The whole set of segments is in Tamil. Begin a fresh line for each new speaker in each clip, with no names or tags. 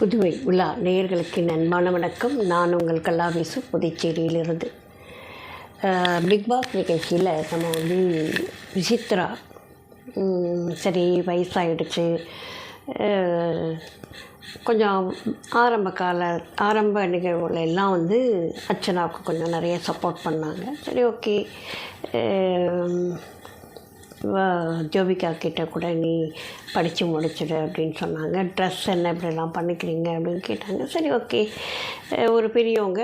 புதுவை உலா நேயர்களுக்கு என் அன்பான வணக்கம். நான் உங்கள் கல்லாவிசு புதுச்சேரியிலிருந்து. பிக்பாஸ் பிக் பாஸ் நிகழ்ச்சியில் நம்ம வந்து விசித்ரா சரி வயசாகிடுச்சு கொஞ்சம் ஆரம்ப கால ஆரம்ப நிகழ்வுகள் எல்லாம் வந்து அர்ச்சனாவுக்கு கொஞ்சம் நிறைய சப்போர்ட் பண்ணாங்க. சரி ஓகே ஜோபிகா கிட்டே கூட நீ படித்து முடிச்சிடு அப்படின்னு சொன்னாங்க. ட்ரெஸ் என்ன இப்படிலாம் பண்ணிக்கிறீங்க? அப்படின்னு கேட்டாங்க. சரி ஓகே ஒரு பெரியவங்க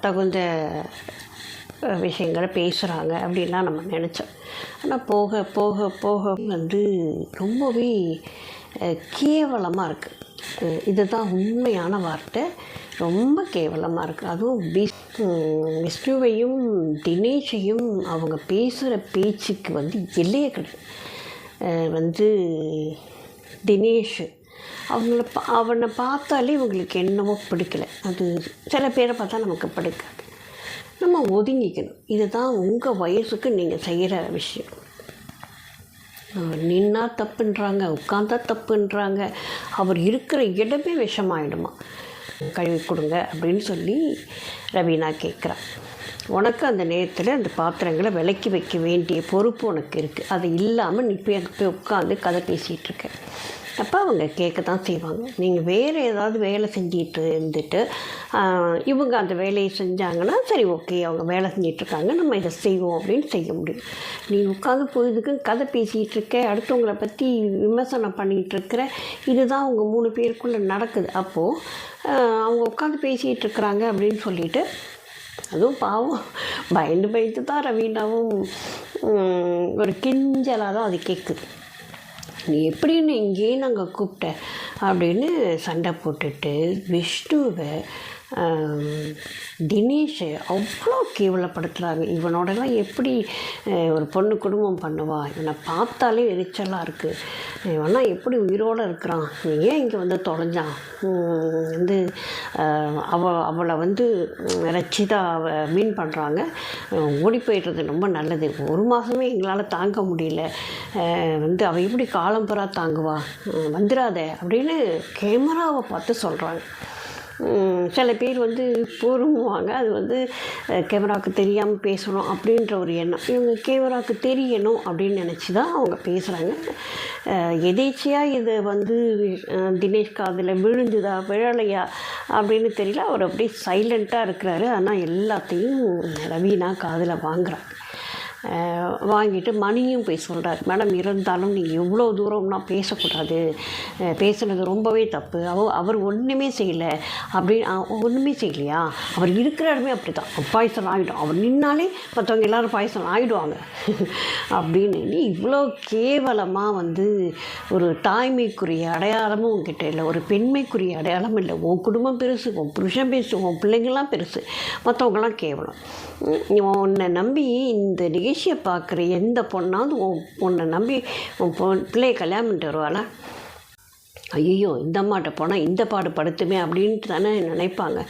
தகுந்த விஷயங்களை பேசுகிறாங்க அப்படின்லாம் நம்ம நினச்சோம். ஆனால் போக போக போக வந்து ரொம்பவே கேவலமாக இருக்குது இதுதான் உண்மையான வார்த்தை. ரொம்ப கேவலமாக இருக்குது அதுவும் விஸ் விஷ்ணுவையும் தினேஷையும் அவங்க பேசுகிற பேச்சுக்கு வந்து எல்லையே கிடையாது. வந்து தினேஷ். அவங்கள பா அவனை பார்த்தாலே இவங்களுக்கு என்னமோ பிடிக்கல. அது சில பேரை பார்த்தா நமக்கு பிடிக்காது. நம்ம ஒதுங்கிக்கணும். இதுதான் உங்கள் வயசுக்கு நீங்கள் செய்கிற விஷயம். நின்னா தப்புன்றாங்க உட்காந்தா தப்புன்றாங்க. அவர் இருக்கிற இடமே விஷமாயிடுமா? கழுவி கொடுங்க அப்படின்னு சொல்லி ரவீனா கேட்குறா உனக்கு அந்த நேரத்தில் அந்த பாத்திரங்களை விலக்கி வைக்க வேண்டிய பொறுப்பு உனக்கு இருக்குது அது இல்லாமல் நீ போய் அங்கே போய் உட்காந்து கதை பேசிகிட்ருக்க அப்போ அவங்க கேட்க தான் செய்வாங்க. நீங்கள் வேறு ஏதாவது வேலை செஞ்சிட்டு இருந்துட்டு இவங்க அந்த வேலையை செஞ்சாங்கன்னா சரி ஓகே அவங்க வேலை செஞ்சிட்ருக்காங்க நம்ம இதை செய்வோம் அப்படின்னு செய்ய முடியும். நீ உட்காந்து பொழுதுக்கு கதை பேசிகிட்டு இருக்க அடுத்தவங்களை பற்றி விமர்சனம் பண்ணிகிட்டு இருக்கிற இதுதான் அவங்க மூணு பேருக்குள்ளே நடக்குது. அப்போது அவங்க உட்காந்து பேசிகிட்டு இருக்கிறாங்க அப்படின்னு சொல்லிட்டு அதுவும் பாவம். பயந்து பயந்து தான் ரவீனாவும் ஒரு கிஞ்சலாக தான் அது கேட்குது நீ எப்படின்னு இங்கேயே நாங்கள் கூப்பிட்ட அப்படின்னு சண்டை போட்டுட்டு விஷ்ணுவை தினேஷ் அவ்வளோ கேவலப்படுத்துகிறாங்க இவனோடலாம் எப்படி ஒரு பொண்ணு குடும்பம் பண்ணுவா? இவனை பார்த்தாலே எரிச்சலாக இருக்குது இவனா எப்படி உயிரோடு இருக்கிறான்? ஏன் இங்கே வந்து தொலைஞ்சான்? வந்து அவ அவளை வந்து ரச்சிதா மீன் பண்ணுறாங்க ஓடி போயிடுறது ரொம்ப நல்லது. ஒரு மாதமே எங்களால் தாங்க முடியல. வந்து அவள் எப்படி காலம் புறா தாங்குவா வந்துடாத அப்படின்னு கேமராவை பார்த்து சொல்கிறாங்க சில பேர் வந்து பொறுமுவாங்க. அது வந்து கேமராவுக்கு தெரியாமல் பேசணும் அப்படின்ற ஒரு எண்ணம். இவங்க கேமராவுக்கு தெரியணும் அப்படின்னு நினச்சி தான் அவங்க பேசுகிறாங்க எதேச்சியாக இது வந்து தினேஷ் காதில் விழுந்துதா விழலையா அப்படின்னு தெரியல. அவர் அப்படியே சைலண்ட்டாக இருக்கிறாரு. ஆனால் எல்லாத்தையும் ரவீனா காதில் வாங்குறாங்க வாங்கிட்டு மணியும் போய் சொல்கிறார் மேடம் இருந்தாலும் நீங்கள் எவ்வளோ தூரம்னா பேசக்கூடாது. பேசுனது ரொம்பவே தப்பு. அவ அவர் ஒன்றுமே செய்யலை. அப்படி ஒன்றுமே செய்யலையா? அவர் இருக்கிற இடமே அப்படி தான் பாயசம் ஆகிடும் அவர் நின்னாலே மற்றவங்க எல்லாரும் பாயசம் ஆகிடுவாங்க அப்படின்னு நீ இவ்வளோ கேவலமாக வந்து ஒரு தாய்மைக்குரிய அடையாளமும் உங்ககிட்ட இல்லை. ஒரு பெண்மைக்குரிய அடையாளம் இல்லை. உன் குடும்பம் பெருசு உன் புருஷன் பெருசு உன் பிள்ளைங்கள்லாம் பெருசு. மற்றவங்களாம் கேவலம். உன்னை நம்பி இந்த நிகழ்ச்சி ஏசியை பார்க்குற எந்த பொண்ணாவது உன் உன்னை நம்பி உன் பொன் பிள்ளையை கல்யாணம் பண்ணிட்டு வருவாளா? ஐயோ இந்த அம்மாட்ட போனால் இந்த பாடு படுத்துமே அப்படின்ட்டு தானே நினைப்பாங்க.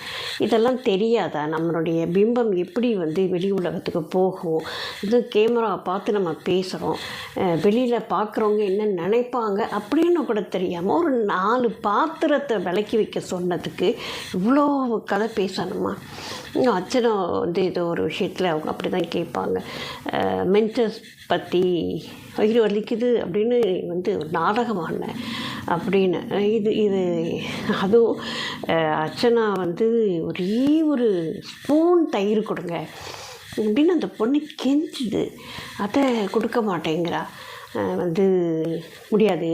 இதெல்லாம் தெரியாதா? நம்மளுடைய பிம்பம் எப்படி வந்து வெளி உலகத்துக்கு போகும்? இது கேமரா பார்த்து நம்ம பேசுகிறோம் வெளியில் பார்க்குறவங்க என்ன நினைப்பாங்க அப்படின்னு கூட தெரியாமல் ஒரு நாலு பாத்திரத்தை விலக்கி வைக்க சொன்னதுக்கு இவ்வளோ கதை பேசணுமா? இன்னும் அச்சனை வந்து ஏதோ ஒரு விஷயத்தில் அவங்க அப்படி தான் கேட்பாங்க மென்டர்ஸ் பற்றி வயிறு வலிக்குது அப்படின்னு வந்து ஒரு நாடகம் ஆடினேன் அப்படின்னு. இது இது அதுவும் அர்ச்சனா வந்து ஒரே ஒரு ஸ்பூன் தயிர் கொடுங்க அப்படின்னு அந்த பொண்ணு கெஞ்சுது. அதை கொடுக்க மாட்டேங்கிறா. வந்து முடியாது.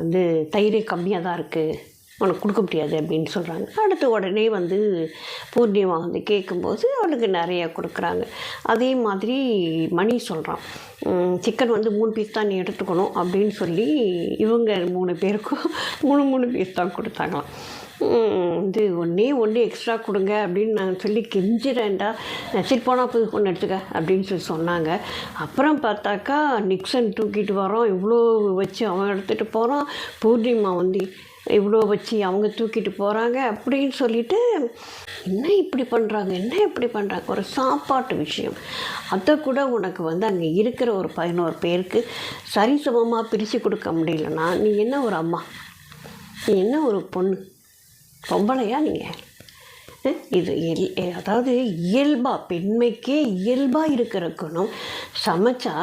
வந்து தயிரே கம்மியாக தான் இருக்குது உனக்கு கொடுக்க முடியாது அப்படின்னு சொல்கிறாங்க அடுத்து உடனே வந்து பூர்ணிமா வந்து கேட்கும்போது அவளுக்கு நிறையா கொடுக்குறாங்க. அதே மாதிரி மணி சொல்கிறான் சிக்கன் வந்து மூணு பீஸ் தான் நீ எடுத்துக்கணும் அப்படின்னு சொல்லி இவங்க மூணு பேருக்கும் மூணு மூணு பீஸ் தான் கொடுத்தாங்களாம். இது வந்து ஒன்றே ஒன்று எக்ஸ்ட்ரா கொடுங்க அப்படின்னு நான் சொல்லி கெஞ்சிறேன்டா. சரி போனால் போய் ஒன்று எடுத்துக்க அப்படின்னு சொல்லி சொன்னாங்க. அப்புறம் பார்த்தாக்கா நிக்சன் தூக்கிட்டு வரோம் இவ்வளோ வச்சு அவன் எடுத்துகிட்டு போகிறான் பூர்ணிமா வந்து இவ்வளோ வச்சு அவங்க தூக்கிட்டு போகிறாங்க அப்படின்னு சொல்லிட்டு என்ன இப்படி பண்ணுறாங்க என்ன இப்படி பண்ணுறாங்க ஒரு சாப்பாட்டு விஷயம். அதை கூட உனக்கு வந்து அங்கே இருக்கிற ஒரு பதினோரு பேருக்கு சரிசமமாக பிரித்து கொடுக்க முடியலன்னா நீ என்ன ஒரு அம்மா? நீ என்ன ஒரு பொண்ணு? பொம்பளையா நீங்கள் இது எல் அதாவது இயல்பாக பெண்மைக்கே இயல்பாக இருக்கிற குணம் சமைச்சா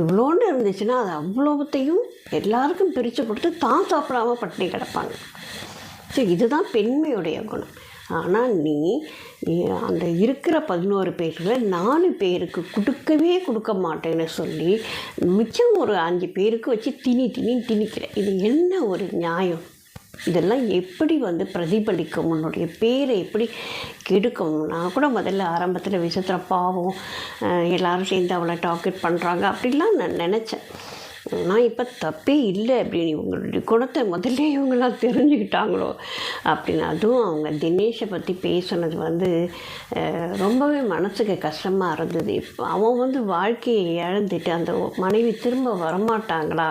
இவ்வளோன்னு இருந்துச்சுன்னா அது அவ்வளோத்தையும் எல்லாருக்கும் பிரித்து கொடுத்து தான் சாப்பிடாம பட்டினி கிடப்பாங்க. ஸோ இதுதான் பெண்மையுடைய குணம். ஆனால் நீ நீ அந்த இருக்கிற பதினோரு பேரில் நாலு பேருக்கு கொடுக்கவே கொடுக்க மாட்டேன்னு சொல்லி மிச்சம் ஒரு அஞ்சு பேருக்கு வச்சு திணி திணி திணிக்கிற. இது என்ன ஒரு நியாயம்? இதெல்லாம் எப்படி வந்து பிரதிபலிக்கும்? உன்னுடைய பேரை எப்படி கெடுக்கும் நான் கூட முதல்ல ஆரம்பத்தில் விசித்திர பாவம் எல்லோரும் எல்லாரும் சேர்ந்து அவளை டார்கெட் பண்ணுறாங்க அப்படிலாம் நான் நினச்சேன். நான் இப்போ தப்பே இல்லை. அப்படின்னு இவங்களுடைய குணத்தை முதல்ல இவங்களாம் தெரிஞ்சுக்கிட்டாங்களோ? அப்படின்னு அதுவும் அவங்க தினேஷை பற்றி பேசுனது வந்து ரொம்பவே மனசுக்கு கஷ்டமாக இருந்தது. இப்போ அவன் வந்து வாழ்க்கையை இழந்துட்டு அந்த மனைவி திரும்ப வரமாட்டாங்களா?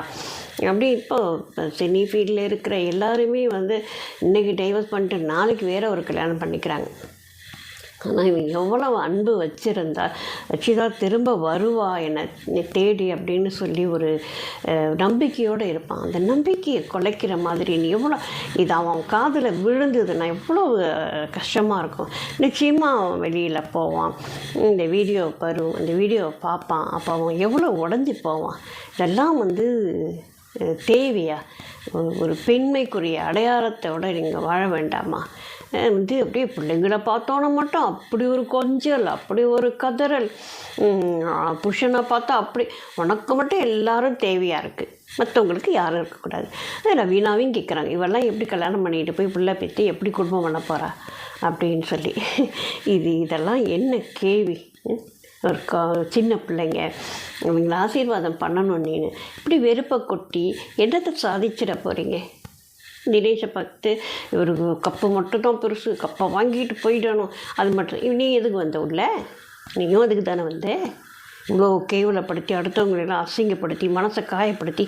அப்படி இப்போ இப்போ சினி ஃபீல்டில் இருக்கிற எல்லாருமே வந்து இன்றைக்கி டைவர்ஸ் பண்ணிட்டு நாளைக்கு வேறு ஒரு கல்யாணம் பண்ணிக்கிறாங்க. ஆனால் இவன் எவ்வளவு அன்பு வச்சுருந்தா ரச்சிதா திரும்ப வருவா என்னை தேடி அப்படின்னு சொல்லி ஒரு நம்பிக்கையோடு இருப்பான். அந்த நம்பிக்கையை குலைக்கிற மாதிரி நீ எவ்வளோ இது அவன் காதில் விழுந்ததுன்னா எவ்வளோ கஷ்டமாக இருக்கும். நிச்சயமாக அவன் வெளியில் போவான். இந்த வீடியோ வரும் இந்த வீடியோவை பார்ப்பான் அப்போ அவன் எவ்வளோ உடஞ்சி போவான். இதெல்லாம் வந்து தேவையா? ஒரு- பெண்மைக்குரிய அடையாளத்தோடு நீங்கள் வாழ வேண்டாமா? வந்து அப்படியே பிள்ளைங்களை பார்த்தோன்னே மட்டும் அப்படி ஒரு கொஞ்சல் அப்படி ஒரு கதறல். புருஷனை பார்த்தா அப்படி. உனக்கு மட்டும் எல்லாரும் தேவையாக இருக்குது மற்றவங்களுக்கு யாரும் இருக்கக்கூடாது அதில் வீணாவையும் கேட்குறாங்க இவெல்லாம் எப்படி கல்யாணம் பண்ணிட்டு போய் பிள்ளை பெற்று எப்படி குடும்பம் பண்ண போகிறா அப்படின்னு சொல்லி. இது இதெல்லாம் என்ன கேள்வி? சின்ன பிள்ளைங்க. அவங்கள ஆசீர்வாதம் பண்ணணும் நீனு. இப்படி வெறுப்பை கொட்டி என்னத்தை சாதிச்சிட போகிறீங்க தினேஷை பார்த்து ஒரு கப்பு மட்டும் தான் பெருசு கப்பை வாங்கிட்டு போயிடணும். அது மட்டும். நீ எதுக்கு வந்த உள்ள? நீயும் அதுக்கு தானே வந்த? இவ்வளோ கேவலப்படுத்தி அடுத்தவங்களெல்லாம் அசிங்கப்படுத்தி மனசை காயப்படுத்தி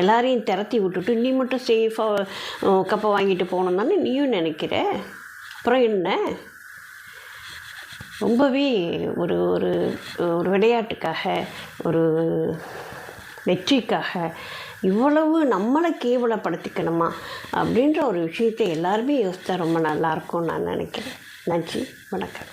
எல்லாரையும் திரத்தி விட்டுட்டு நீ மட்டும் சேஃபாக கப்பை வாங்கிட்டு போகணும் தானே நீயும் நினைக்கிற? அப்புறம் என்ன? ரொம்பவே ஒரு ஒரு ஒரு விளையாட்டுக்காக ஒரு வெற்றிக்காக இவ்வளவு நம்மளை கேவலப்படுத்திக்கணுமா அப்படின்ற ஒரு விஷயத்தை எல்லாருமே யோசித்தா ரொம்ப நல்லாயிருக்கும்னு நான் நினைக்கிறேன். நன்றி வணக்கம்.